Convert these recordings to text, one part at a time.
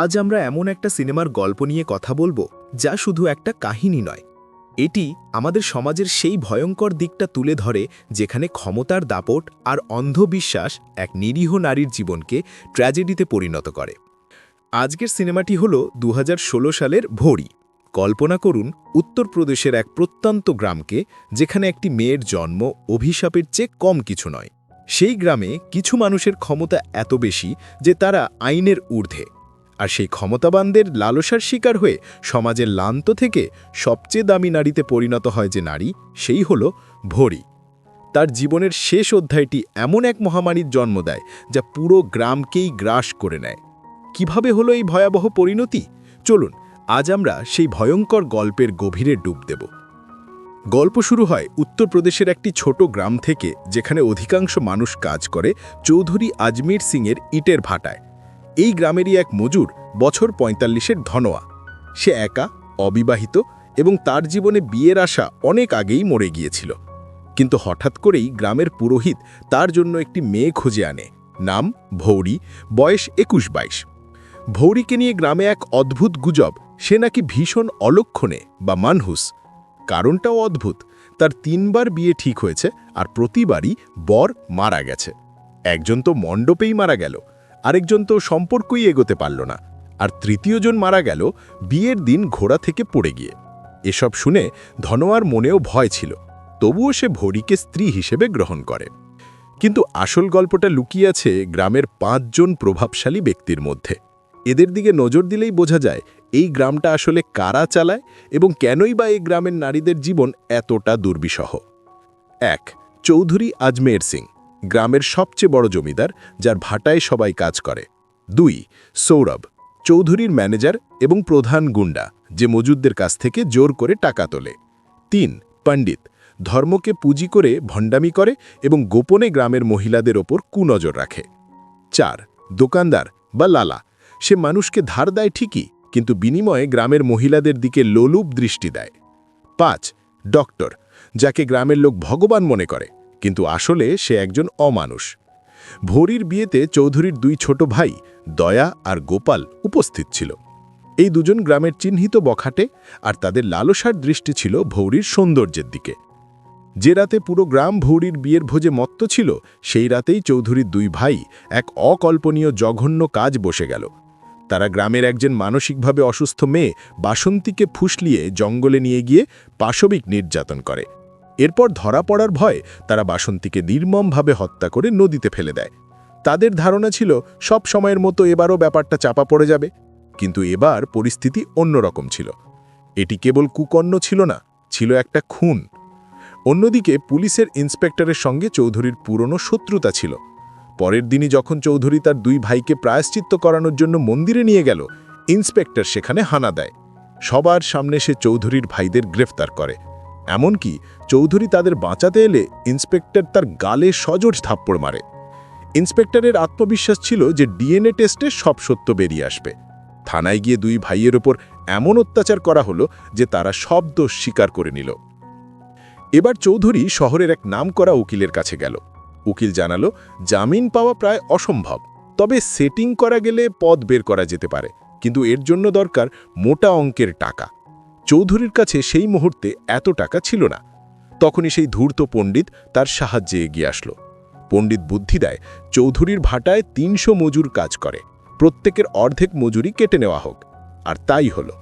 আজ আমরা এমন একটা সিনেমার গল্প নিয়ে কথা বলব, যা শুধু একটা কাহিনী নয়। এটি আমাদের সমাজের সেই ভয়ঙ্কর দিকটা তুলে ধরে, যেখানে ক্ষমতার দাপট আর অন্ধবিশ্বাস এক নিরীহ নারীর জীবনকে ট্র্যাজেডিতে পরিণত করে। আজকের সিনেমাটি হল দু হাজার ষোলো সালের ভোরি কল্পনা করুন, উত্তরপ্রদেশের এক প্রত্যন্ত গ্রামকে, যেখানে একটি মেয়ের জন্ম অভিশাপের চেয়ে কম কিছু নয়। সেই গ্রামে কিছু মানুষের ক্ষমতা এত বেশি যে তারা আইনের ঊর্ধ্বে। আর সেই ক্ষমতাবানদের লালসার শিকার হয়ে সমাজের লান্ত থেকে সবচেয়ে দামি নারীতে পরিণত হয় যে নারী, সেই হল ভরি। তার জীবনের শেষ অধ্যায়টি এমন এক মহামারীর জন্ম দেয় যা পুরো গ্রামকেই গ্রাস করে নেয়। কীভাবে হলো এই ভয়াবহ পরিণতি? চলুন, আজ আমরা সেই ভয়ঙ্কর গল্পের গভীরে ডুব দেব। গল্প শুরু হয় উত্তরপ্রদেশের একটি ছোট গ্রাম থেকে, যেখানে অধিকাংশ মানুষ কাজ করে, চৌধুরী আজমির সিংয়ের ইটের ভাটায়। এই গ্রামেরই এক মজুর বছর পঁয়তাল্লিশের ধনোয়া সে একা, অবিবাহিত এবং তার জীবনে বিয়ের আশা অনেক আগেই মরে গিয়েছিল। কিন্তু হঠাৎ করেই গ্রামের পুরোহিত তার জন্য একটি মেয়ে খুঁজে আনে। নাম ভৌরি, বয়স একুশ বাইশ ভৌরিকে নিয়ে গ্রামে এক অদ্ভুত গুজব, সে নাকি ভীষণ অলক্ষণে বা মানহুস। কারণটাও অদ্ভুত, তার তিনবার বিয়ে ঠিক হয়েছে আর প্রতিবারই বর মারা গেছে। একজন তো মণ্ডপেই মারা গেল আরেকজন তো সম্পর্কই এগোতে পারল না, আর তৃতীয়জন মারা গেল বিয়ের দিন ঘোড়া থেকে পড়ে গিয়ে। এসব শুনে ধনোয়ার মনেও ভয় ছিল, তবুও সে ভরিকে স্ত্রী হিসেবে গ্রহণ করে। কিন্তু আসল গল্পটা লুকিয়ে আছে গ্রামের পাঁচজন প্রভাবশালী ব্যক্তির মধ্যে। এদের দিকে নজর দিলেই বোঝা যায় এই গ্রামটা আসলে কারা চালায় এবং কেনই বা এই গ্রামের নারীদের জীবন এতটা দুর্বিষহ। এক, চৌধুরী আজমের সিং। গ্রামের সবচেয়ে বড় জমিদার, যার ভাটায় সবাই কাজ করে। দুই, সৌরভ, চৌধুরীর ম্যানেজার এবং প্রধান গুন্ডা, যে মজুদদের কাছ থেকে জোর করে টাকা তোলে। তিন, পণ্ডিত, ধর্মকে পুঁজি করে ভণ্ডামি করে এবং গোপনে গ্রামের মহিলাদের ওপর কুনজর রাখে। চার, দোকানদার বা লালা, সে মানুষকে ধার দেয় ঠিকই, কিন্তু বিনিময়ে গ্রামের মহিলাদের দিকে লোলুপ দৃষ্টি দেয়। পাঁচ, ডক্টর, যাকে গ্রামের লোক ভগবান মনে করে। কিন্তু আসলে সে একজন অমানুষ। ভোরির বিয়েতে চৌধুরীর দুই ছোট ভাই, দয়া আর গোপাল, উপস্থিত ছিল। এই দুজন গ্রামের চিহ্নিত বখাটে আর তাদের লালসার দৃষ্টি ছিল ভৌরির সৌন্দর্যের দিকে। যে রাতে পুরো গ্রাম ভৌরির বিয়ের ভোজে মত্ত ছিল, সেই রাতেই চৌধুরীর দুই ভাই এক অকল্পনীয় জঘন্য কাজ বসে গেল। তারা গ্রামের একজন মানসিকভাবে অসুস্থ মেয়ে বাসন্তীকে ফুসলিয়ে জঙ্গলে নিয়ে গিয়ে পাশবিক নির্যাতন করে। এরপর ধরা পড়ার ভয় তারা বাসন্তীকে নির্মমভাবে হত্যা করে নদীতে ফেলে দেয়। তাদের ধারণা ছিল, সব সময়ের মতো এবারও ব্যাপারটা চাপা পড়ে যাবে। কিন্তু এবার পরিস্থিতি অন্যরকম ছিল। এটি কেবল কুকর্ণ ছিল না, ছিল একটা খুন। অন্যদিকে পুলিশের ইন্সপেক্টরের সঙ্গে চৌধুরীর পুরনো শত্রুতা ছিল। পরের দিনই যখন চৌধুরী তার দুই ভাইকে প্রায়শ্চিত্ত করানোর জন্য মন্দিরে নিয়ে গেল, ইন্সপেক্টর সেখানে হানা দেয়। সবার সামনে সে চৌধুরীর ভাইদের গ্রেফতার করে। এমনকি চৌধুরী তাদের বাঁচাতে এলে ইন্সপেক্টর তার গালে সজোর থাপ্পড় মারে। ইন্সপেক্টরের আত্মবিশ্বাস ছিল যে ডিএনএ টেস্টে সব সত্য বেরিয়ে আসবে। থানায় গিয়ে দুই ভাইয়ের ওপর এমন অত্যাচার করা হলো যে তারা সব দোষ স্বীকার করে নিল। এবার চৌধুরী শহরের এক নামকরা উকিলের কাছে গেল। উকিল জানালো, জামিন পাওয়া প্রায় অসম্ভব। তবে সেটিং করা গেলে পদ বের করা যেতে পারে, কিন্তু এর জন্য দরকার মোটা অঙ্কের টাকা। চৌধুরীর কাছে সেই মুহূর্তে এত টাকা ছিল না। তখনই সেই ধূর্ত পণ্ডিত তার সাহায্যে এগিয়ে আসলো। পণ্ডিত বুদ্ধি দেয়, চৌধুরীর ভাটায় তিনশো মজুর কাজ করে, প্রত্যেকের অর্ধেক মজুরি কেটে নেওয়া হোক। আর তাই হলো।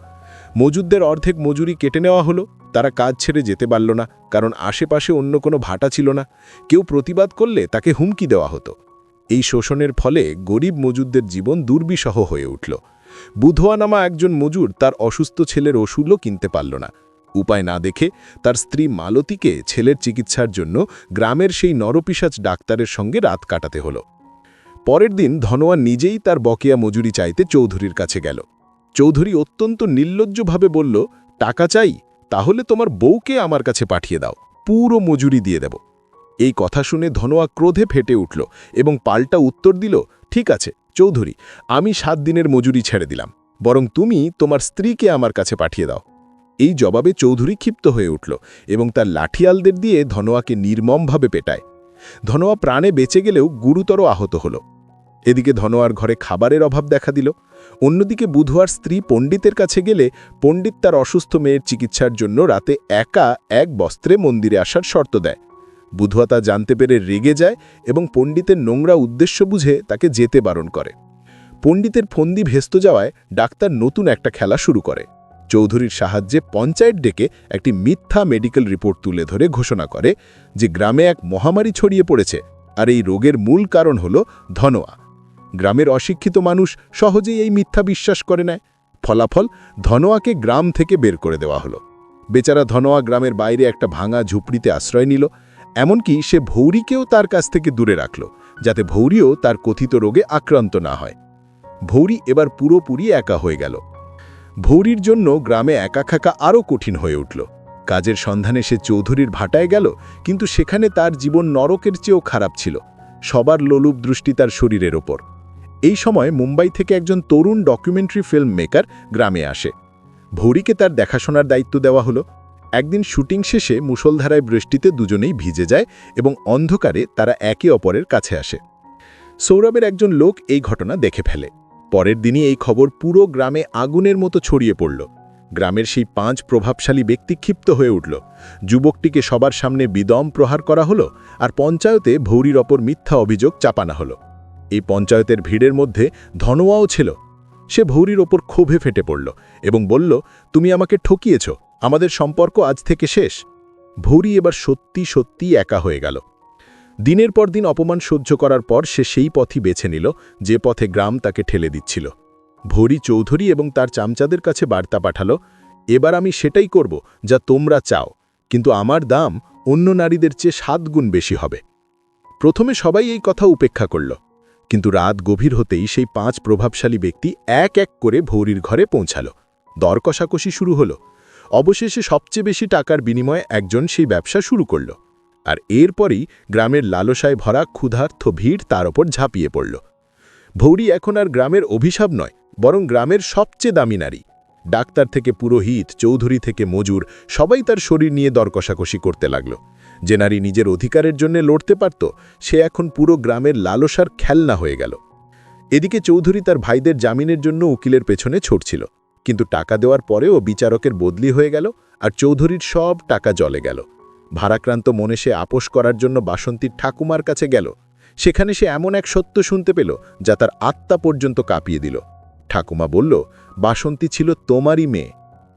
মজুরদের অর্ধেক মজুরি কেটে নেওয়া হলো, তারা কাজ ছেড়ে যেতে পারল না, কারণ আশেপাশে অন্য কোনো ভাটা ছিল না। কেউ প্রতিবাদ করলে তাকে হুমকি দেওয়া হতো। এই শোষণের ফলে গরিব মজুরদের জীবন দুর্বিষহ হয়ে উঠল। বুধোয়া নামা একজন মজুর তার অসুস্থ ছেলের ওষুধও কিনতে পারল না। উপায় না দেখে তার স্ত্রী মালতীকে ছেলের চিকিৎসার জন্য গ্রামের সেই নরপিসাচ ডাক্তারের সঙ্গে রাত কাটাতে হল। পরের দিন ধনোয়া নিজেই তার বকেয়া মজুরি চাইতে চৌধুরীর কাছে গেল। চৌধুরী অত্যন্ত নির্লজ্জভাবে বলল, টাকা চাই, তাহলে তোমার বউকে আমার কাছে পাঠিয়ে দাও, পুরো মজুরি দিয়ে দেব। এই কথা শুনে ধনোয়া ক্রোধে ফেটে উঠল এবং পাল্টা উত্তর দিল, ঠিক আছে, চৌধুরী, আমি সাত দিনের মজুরি ছেড়ে দিলাম, বরং তুমি তোমার স্ত্রীকে আমার কাছে পাঠিয়ে দাও। এই জবাবে চৌধুরী ক্ষিপ্ত হয়ে উঠল এবং তার লাঠিয়ালদের দিয়ে ধনোয়াকে নির্মমভাবে পেটায়। ধনোয়া প্রাণে বেঁচে গেলেও গুরুতর আহত হল। এদিকে ধনোয়ার ঘরে খাবারের অভাব দেখা দিল। অন্যদিকে বুধুয়ার স্ত্রী পণ্ডিতের কাছে গেলে পণ্ডিত তার অসুস্থ মেয়ের চিকিৎসার জন্য রাতে একা এক বস্ত্রে মন্দিরে আসার শর্ত দেয়। বুধুয়া তা জানতে পেরে রেগে যায় এবং পণ্ডিতের নোংরা উদ্দেশ্য বুঝে তাকে যেতে বারণ করে। পণ্ডিতের ফন্দি ভেস্ত যাওয়ায় ডাক্তার নতুন একটা খেলা শুরু করে। চৌধুরীর সাহায্যে পঞ্চায়েত ডেকে একটি মিথ্যা মেডিকেল রিপোর্ট তুলে ধরে ঘোষণা করে যে গ্রামে এক মহামারী ছড়িয়ে পড়েছে আর এই রোগের মূল কারণ হল ধনোয়া। গ্রামের অশিক্ষিত মানুষ সহজেই এই মিথ্যা বিশ্বাস করে নেয়। ফলাফল, ধনোয়াকে গ্রাম থেকে বের করে দেওয়া হলো। বেচারা ধনোয়া গ্রামের বাইরে একটা ভাঙা ঝুপড়িতে আশ্রয় নিল, এমনকি সে ভৌরিকেও তার কাছ থেকে দূরে রাখল, যাতে ভৌরিও তার কথিত রোগে আক্রান্ত না হয়। ভৌরি এবার পুরোপুরি একা হয়ে গেল। ভৌরির জন্য গ্রামে একা থাকা আরও কঠিন হয়ে উঠল। কাজের সন্ধানে সে চৌধুরীর ভাটায় গেল, কিন্তু সেখানে তার জীবন নরকের চেয়েও খারাপ ছিল। সবার লোলুপ দৃষ্টি তার শরীরের ওপর। এই সময় মুম্বাই থেকে একজন তরুণ ডকুমেন্টারি ফিল্ম মেকার গ্রামে আসে। ভৌরিকে তার দেখাশোনার দায়িত্ব দেওয়া হলো। একদিন শুটিং শেষে মুষলধারায় বৃষ্টিতে দুজনেই ভিজে যায় এবং অন্ধকারে তারা একে অপরের কাছে আসে। সৌরভের একজন লোক এই ঘটনা দেখে ফেলে। পরের দিনই এই খবর পুরো গ্রামে আগুনের মতো ছড়িয়ে পড়ল। গ্রামের সেই পাঁচ প্রভাবশালী ব্যক্তি ক্ষিপ্ত হয়ে উঠল। যুবকটিকে সবার সামনে বিদম প্রহার করা হলো আর পঞ্চায়েতে ভৌরির ওপর মিথ্যা অভিযোগ চাপানা হলো। এই পঞ্চায়েতের ভিড়ের মধ্যে ধনোয়াও ছিল। সে ভৌরির ওপর ক্ষোভে ফেটে পড়ল এবং বলল, তুমি আমাকে ঠকিয়েছ। আমাদের সম্পর্ক আজ থেকে শেষ। ভৌরি এবার সত্যি সত্যি একা হয়ে গেল। দিনের পর দিন অপমান সহ্য করার পর সে সেই পথই বেছে নিল, যে পথে গ্রাম তাকে ঠেলে দিচ্ছিল। ভরি চৌধুরী এবং তার চামচাদের কাছে বার্তা পাঠালো, এবার আমি সেটাই করব যা তোমরা চাও, কিন্তু আমার দাম অন্য নারীদের চেয়ে সাত গুণ বেশি হবে। প্রথমে সবাই এই কথা উপেক্ষা করল, কিন্তু রাত গভীর হতেই সেই পাঁচ প্রভাবশালী ব্যক্তি এক এক করে ভৌরির ঘরে পৌঁছাল। দর কষাকষি শুরু হলো। অবশেষে সবচেয়ে বেশি টাকার বিনিময়ে একজন সেই ব্যবসা শুরু করল। আর এরপরই গ্রামের লালসায় ভরা ক্ষুধার্থ ভিড় তার ওপর ঝাঁপিয়ে পড়ল। ভৌরি এখন আর গ্রামের অভিশাপ নয়, বরং গ্রামের সবচেয়ে দামি নারী। ডাক্তার থেকে পুরোহিত, চৌধুরী থেকে মজুর, সবাই তার শরীর নিয়ে দরকষাকষি করতে লাগল। যে নারী নিজের অধিকারের জন্য লড়তে পারত, সে এখন পুরো গ্রামের লালসার খেলনা হয়ে গেল। এদিকে চৌধুরী তার ভাইদের জামিনের জন্য উকিলের পেছনে ছড়ছিল কিন্তু টাকা দেওয়ার পরেও বিচারকের বদলি হয়ে গেল আর চৌধুরীর সব টাকা জলে গেল। ভারাক্রান্ত মনে সে আপোষ করার জন্য বাসন্তীর ঠাকুমার কাছে গেল। সেখানে সে এমন এক সত্য শুনতে পেল, যা তার আত্মা পর্যন্ত কাঁপিয়ে দিল। ঠাকুমা বলল, বাসন্তী ছিল তোমারই মেয়ে।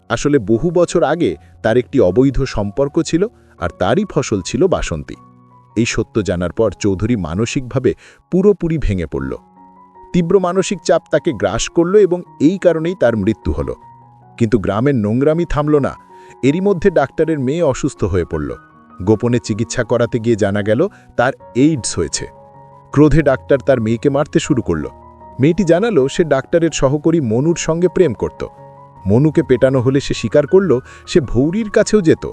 আসলে বহু বছর আগে তার একটি অবৈধ সম্পর্ক ছিল আর তারই ফসল ছিল বাসন্তী। এই সত্য জানার পর চৌধুরী মানসিকভাবে পুরোপুরি ভেঙে পড়ল। তীব্র মানসিক চাপ তাকে গ্রাস করল এবং এই কারণেই তার মৃত্যু হল। কিন্তু গ্রামের নোংরামি থামল না এরই মধ্যে ডাক্তারের মেয়ে অসুস্থ হয়ে পড়ল। গোপনে চিকিৎসা করাতে গিয়ে জানা গেল, তার এইডস হয়েছে। ক্রোধে ডাক্তার তার মেয়েকে মারতে শুরু করল। মেয়েটি জানালো, সে ডাক্তারের সহকর্মী মনুর সঙ্গে প্রেম করত। মনুকে পেটানো হলে সে স্বীকার করল, সে ভৌরির কাছেও যেত।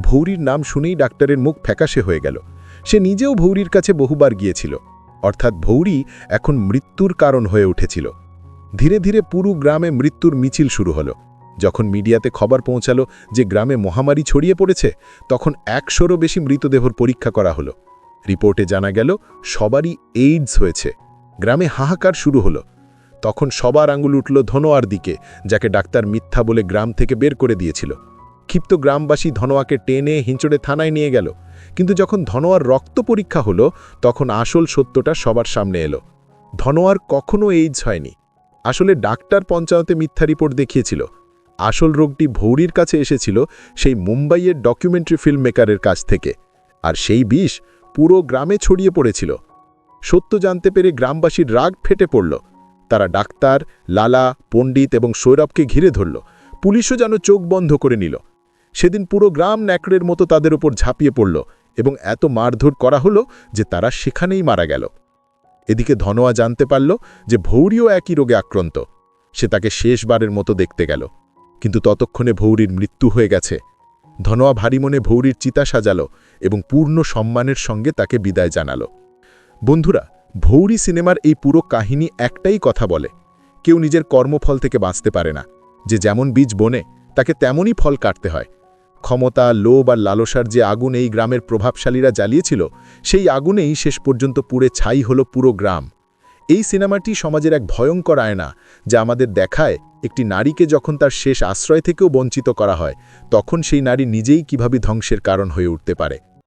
ভৌরির নাম শুনেই ডাক্তারের মুখ ফ্যাকাশে হয়ে গেল। সে নিজেও ভৌরির কাছে বহুবার গিয়েছিল। অর্থাৎ ভৌরি এখন মৃত্যুর কারণ হয়ে উঠেছিল। ধীরে ধীরে পুরো গ্রামে মৃত্যুর মিছিল শুরু হলো। যখন মিডিয়াতে খবর পৌঁছালো যে গ্রামে মহামারী ছড়িয়ে পড়েছে, তখন একশোরও বেশি মৃতদেহর পরীক্ষা করা হলো। রিপোর্টে জানা গেল, সবারই এইডস হয়েছে। গ্রামে হাহাকার শুরু হলো। তখন সবার আঙুল উঠল ধনোয়ার দিকে, যাকে ডাক্তার মিথ্যা বলে গ্রাম থেকে বের করে দিয়েছিল। ক্ষিপ্ত গ্রামবাসী ধনোয়াকে টেনে হিঁচড়ে থানায় নিয়ে গেল। কিন্তু যখন ধনোয়ার রক্ত পরীক্ষা হলো, তখন আসল সত্যটা সবার সামনে এলো। ধনোয়ার কখনো এইডস হয়নি। আসলে ডাক্তার পঞ্চায়েতে মিথ্যা রিপোর্ট দেখিয়েছিল। আসল রোগটি ভৌরির কাছে এসেছিল সেই মুম্বাইয়ের ডকুমেন্টারি ফিল্ম মেকারের কাছ থেকে। আর সেই বিষ পুরো গ্রামে ছড়িয়ে পড়েছিল। সত্য জানতে পেরে গ্রামবাসীর রাগ ফেটে পড়ল। তারা ডাক্তার, লালা, পণ্ডিত এবং সৌরভকে ঘিরে ধরল। পুলিশও যেন চোখ বন্ধ করে নিল। সেদিন পুরো গ্রাম ন্যাকড়ের মতো তাদের উপর ঝাঁপিয়ে পড়ল এবং এত মারধর করা হলো যে তারা সেখানেই মারা গেল। এদিকে ধনোয়া জানতে পারল যে ভৌরিও একই রোগে আক্রান্ত। সে তাকে শেষবারের মতো দেখতে গেল। কিন্তু ততক্ষণে ভৌরির মৃত্যু হয়ে গেছে। ধনোয়া ভারী মনে ভৌরির চিতা সাজালো এবং পূর্ণ সম্মানের সঙ্গে তাকে বিদায় জানালো। বন্ধুরা, ভৌরি সিনেমার এই পুরো কাহিনী একটাই কথা বলে। কেউ নিজের কর্মফল থেকে বাঁচতে পারে না। যে যেমন বীজ বনে, তাকে তেমনই ফল কাটতে হয়। ক্ষমতা, লোভ আর লালসার যে আগুন এই গ্রামের প্রভাবশালীরা জ্বালিয়েছিল, সেই আগুনেই শেষ পর্যন্ত পুড়ে ছাই হলো পুরো গ্রাম। এই সিনেমাটি সমাজের এক ভয়ঙ্কর আয়না, যা আমাদের দেখায় একটি নারীকে যখন তার শেষ আশ্রয় থেকেও বঞ্চিত করা হয়, তখন সেই নারী নিজেই কীভাবে ধ্বংসের কারণ হয়ে উঠতে পারে?